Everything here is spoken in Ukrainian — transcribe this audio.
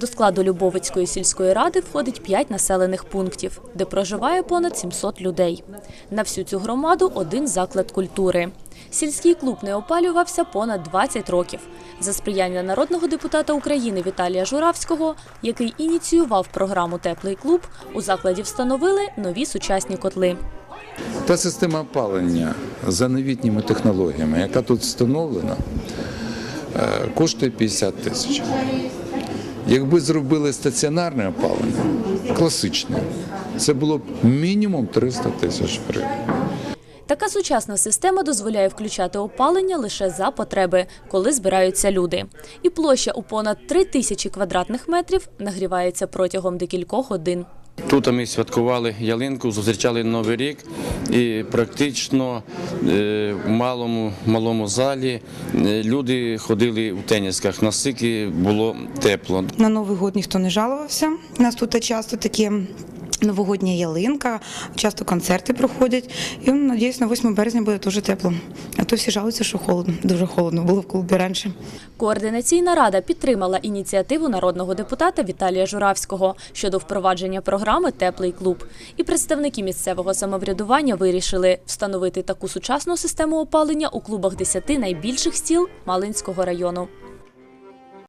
До складу Любовицької сільської ради входить 5 населених пунктів, де проживає понад 700 людей. На всю цю громаду один заклад культури. Сільський клуб не опалювався понад 20 років. За сприяння народного депутата України Віталія Журавського, який ініціював програму Теплий клуб, у закладі встановили нові сучасні котли. Та система опалення за новітніми технологіями, яка тут встановлена, коштує 50 тисяч. Якби зробили стаціонарне опалення, класичне, це було б мінімум 300 тисяч гривень. Така сучасна система дозволяє включати опалення лише за потреби, коли збираються люди. І площа у понад 3 тисячі квадратних метрів нагрівається протягом декількох годин. Тут ми святкували ялинку, зустрічали Новий рік і практично е, в малому, малому залі е, люди ходили в тенісках, настільки було тепло. На Новий год ніхто не жалувався. У нас тут часто такі новогодня ялинка, часто концерти проходять. І ну, надіюсь, на 8 березня буде дуже тепло. То всі жалуються, що холодно, дуже холодно було в клубі раніше. Координаційна рада підтримала ініціативу народного депутата Віталія Журавського щодо впровадження програми Теплий клуб. І представники місцевого самоврядування вирішили встановити таку сучасну систему опалення у клубах 10 найбільших стіл Малинського району.